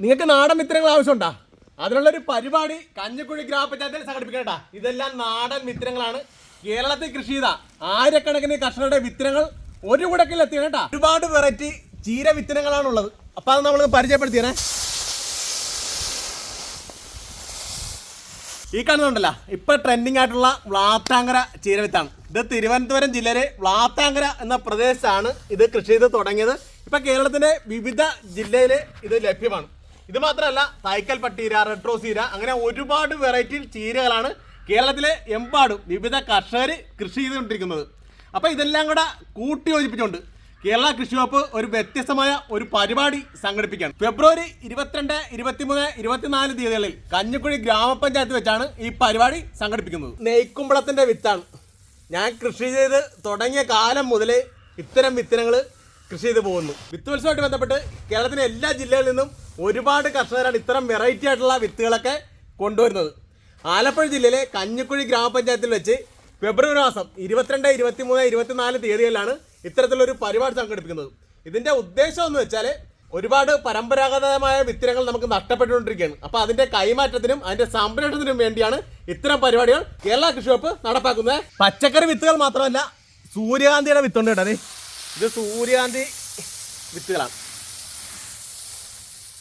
നിങ്ങൾക്ക് നാടൻ വിത്തനങ്ങൾ ആവശ്യമുണ്ടോ? അതിനുള്ള ഒരു പരിപാടി കഞ്ഞിക്കുഴി ഗ്രാമപഞ്ചായത്തിൽ സംഘടിപ്പിക്കണട്ടാ. ഇതെല്ലാം നാടൻ വിത്തനങ്ങളാണ് കേരളത്തിൽ കൃഷി ചെയ്ത ആയിരക്കണക്കിന് കർഷകരുടെ വിത്തനങ്ങൾ ഒരു കുടക്കിൽ എത്തിയാണ് കേട്ടാ ഒരുപാട് വെറൈറ്റി ചീര വിത്തനങ്ങളാണ് ഉള്ളത് അപ്പൊ അത് നമ്മൾ പരിചയപ്പെടുത്തിയേ ഈ കാണുന്നുണ്ടല്ലോ ഇപ്പൊ ട്രെൻഡിങ് ആയിട്ടുള്ള വ്ളാത്താങ്കര ചീരവിത്താണ് ഇത് തിരുവനന്തപുരം ജില്ലയിലെ വ്ളാത്താങ്കര എന്ന പ്രദേശത്താണ് ഇത് കൃഷി ചെയ്ത് തുടങ്ങിയത്. ഇപ്പൊ കേരളത്തിന്റെ വിവിധ ജില്ലയിൽ ഇത് ലഭ്യമാണ്. ഇത് മാത്രമല്ല തൈക്കൽ പട്ടീര റെട്രോസീര അങ്ങനെ ഒരുപാട് വെറൈറ്റി ചീരകളാണ് കേരളത്തിലെ എമ്പാടും വിവിധ കർഷകർ കൃഷി ചെയ്തുകൊണ്ടിരിക്കുന്നത്. അപ്പോൾ ഇതെല്ലാം കൂടെ കൂട്ടി യോജിപ്പിച്ചുകൊണ്ട് കേരള കൃഷി വകുപ്പ് ഒരു വ്യത്യസ്തമായ ഒരു പരിപാടി സംഘടിപ്പിക്കുകയാണ്. ഫെബ്രുവരി ഇരുപത്തിരണ്ട് ഇരുപത്തിമൂന്ന് ഇരുപത്തിനാല് തീയതികളിൽ കഞ്ഞിക്കുഴി ഗ്രാമപഞ്ചായത്ത് വെച്ചാണ് ഈ പരിപാടി സംഘടിപ്പിക്കുന്നത്. നെയ്ക്കുമ്പളത്തിന്റെ വിത്താണ്. ഞാൻ കൃഷി ചെയ്ത് തുടങ്ങിയ കാലം മുതലേ ഇത്തരം വിത്തനങ്ങൾ കൃഷി ചെയ്ത് പോകുന്നു. വിത്തുത്സവമായിട്ട് ബന്ധപ്പെട്ട് കേരളത്തിലെ എല്ലാ ജില്ലകളിൽ നിന്നും ഒരുപാട് കർഷകരാണ് ഇത്തരം വെറൈറ്റി ആയിട്ടുള്ള വിത്തുകളൊക്കെ കൊണ്ടുവരുന്നത്. ആലപ്പുഴ ജില്ലയിലെ കഞ്ഞിക്കുഴി ഗ്രാമപഞ്ചായത്തിൽ വെച്ച് ഫെബ്രുവരി മാസം ഇരുപത്തിരണ്ട് ഇരുപത്തിമൂന്ന് ഇരുപത്തിനാല് തീയതികളിലാണ് ഇത്തരത്തിലൊരു പരിപാടി സംഘടിപ്പിക്കുന്നത്. ഇതിന്റെ ഉദ്ദേശം എന്ന് വെച്ചാൽ ഒരുപാട് പരമ്പരാഗതമായ വിത്തിനങ്ങൾ നമുക്ക് നഷ്ടപ്പെട്ടുകൊണ്ടിരിക്കുകയാണ്. അപ്പോൾ അതിന്റെ കൈമാറ്റത്തിനും അതിന്റെ സംരക്ഷണത്തിനും വേണ്ടിയാണ് ഇത്തരം പരിപാടികൾ കേരള കൃഷി വകുപ്പ് നടപ്പാക്കുന്നത്. പച്ചക്കറി വിത്തുകൾ മാത്രമല്ല സൂര്യകാന്തിയുടെ വിത്തുണ്ട് കേട്ടോ. ഇത് സൂര്യകാന്തി വിത്തുകളാണ്.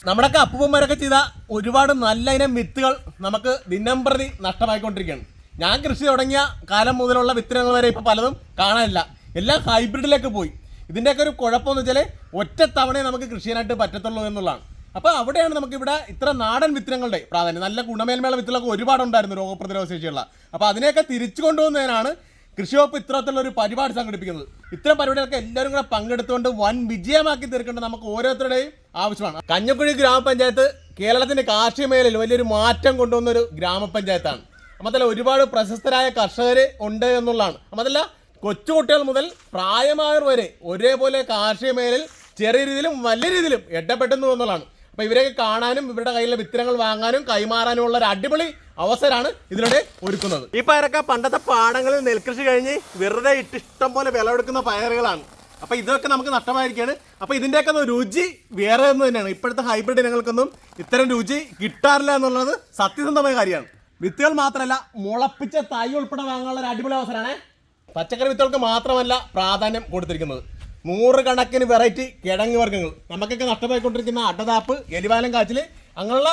നമ്മുടെയൊക്കെ അപ്പൂപ്പന്മാരൊക്കെ ചെയ്ത ഒരുപാട് നല്ല ഇനം വിത്തുകൾ നമുക്ക് ദിനം പ്രതി നഷ്ടമായിക്കൊണ്ടിരിക്കുകയാണ്. ഞാൻ കൃഷി തുടങ്ങിയ കാലം മുതലുള്ള വിത്തനങ്ങൾ വരെ ഇപ്പോൾ പലതും കാണാനില്ല. എല്ലാം ഹൈബ്രിഡിലേക്ക് പോയി. ഇതിന്റെയൊക്കെ ഒരു കുഴപ്പമെന്ന് വെച്ചാൽ ഒറ്റ തവണയെ നമുക്ക് കൃഷി ചെയ്യാനായിട്ട് പറ്റത്തുള്ളൂ എന്നുള്ളതാണ്. അപ്പോൾ അവിടെയാണ് നമുക്കിവിടെ ഇത്ര നാടൻ വിത്തനങ്ങളുടെ പ്രാധാന്യം. നല്ല ഗുണമേന്മയുള്ള വിത്തുകളൊക്കെ ഒരുപാടുണ്ടായിരുന്നു രോഗപ്രതിരോധ ശേഷിയുള്ള. അപ്പോൾ അതിനെയൊക്കെ തിരിച്ചു കൊണ്ടുവന്നതിനാണ് കൃഷി വകുപ്പ് ഇത്തരത്തിലുള്ള ഒരു പരിപാടി സംഘടിപ്പിക്കുന്നത്. ഇത്തരം പരിപാടികളൊക്കെ എല്ലാവരും കൂടെ പങ്കെടുത്തുകൊണ്ട് വൻ വിജയമാക്കി തീർക്കേണ്ടത് നമുക്ക് ഓരോരുത്തരുടെയും ആവശ്യമാണ്. കഞ്ഞക്കുഴി ഗ്രാമപഞ്ചായത്ത് കേരളത്തിന്റെ കാർഷിക മേഖലയിൽ വലിയൊരു മാറ്റം കൊണ്ടുവന്ന ഒരു ഗ്രാമപഞ്ചായത്താണ്. അതല്ല ഒരുപാട് പ്രശസ്തരായ കർഷകർ ഉണ്ട് എന്നുള്ളതാണ്. അതല്ല കൊച്ചുകുട്ടികൾ മുതൽ പ്രായമായവർ വരെ ഒരേപോലെ കാർഷിക മേഖലയിൽ ചെറിയ രീതിയിലും വലിയ രീതിയിലും ഇടപെട്ടുന്നു എന്നുള്ളതാണ്. അപ്പൊ ഇവരെയൊക്കെ കാണാനും ഇവരുടെ കയ്യിലെ വിത്തരങ്ങൾ വാങ്ങാനും കൈമാറാനും ഉള്ള ഒരു അടിപൊളി അവസരമാണ് ഇതിലൂടെ ഒരുക്കുന്നത്. ഈ പയറൊക്കെ പണ്ടത്തെ പാടങ്ങളിൽ നെൽകൃഷി കഴിഞ്ഞ് വെറുതെ ഇട്ട് ഇഷ്ടം പോലെ വിളവെടുക്കുന്ന പയറുകളാണ്. അപ്പൊ ഇതൊക്കെ നമുക്ക് നഷ്ടമായിരിക്കുകയാണ് അപ്പൊ ഇതിന്റെയൊക്കെ ഒന്ന് രുചി വേറെ ഒന്ന് തന്നെയാണ്. ഇപ്പോഴത്തെ ഹൈബ്രിഡ് ഇനങ്ങൾക്കൊന്നും ഇത്തരം രുചി കിട്ടാറില്ല എന്നുള്ളത് സത്യസന്ധമായ കാര്യമാണ്. വിത്തുകൾ മാത്രമല്ല മുളപ്പിച്ച തൈ ഉൾപ്പെടെ വാങ്ങാനുള്ള ഒരു അടിപൊളി അവസരമാണ് പച്ചക്കറി വിത്തുകൾക്ക് മാത്രമല്ല പ്രാധാന്യം കൊടുത്തിരിക്കുന്നത്. നൂറുകണക്കിന് വെറൈറ്റി കിഴങ്ങ് വർഗങ്ങൾ. നമുക്കൊക്കെ നഷ്ടമായിക്കൊണ്ടിരിക്കുന്ന അട്ടതാപ്പ് എലിവാലം കാച്ചിൽ അങ്ങനെയുള്ള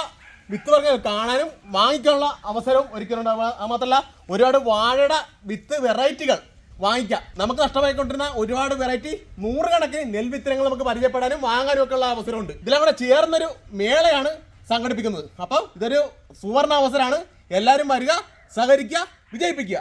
വിത്ത് കാണാനും വാങ്ങിക്കാനുള്ള അവസരവും ഒരിക്കലുണ്ടാവുക അത് മാത്രമല്ല ഒരുപാട് വാഴയുടെ വിത്ത് വെറൈറ്റികൾ വാങ്ങിക്കാം. നമുക്ക് നഷ്ടമായിക്കൊണ്ടിരുന്ന ഒരുപാട് വെറൈറ്റി നൂറുകണക്കിന് നെൽവിത്തനങ്ങൾ നമുക്ക് പരിചയപ്പെടാനും വാങ്ങാനും ഒക്കെ ഉള്ള അവസരമുണ്ട്. ഇതിലവിടെ ചേർന്നൊരു മേളയാണ് സംഘടിപ്പിക്കുന്നത്. അപ്പം ഇതൊരു സുവർണ അവസരമാണ്. എല്ലാവരും വരിക സഹകരിക്കുക വിജയിപ്പിക്കുക.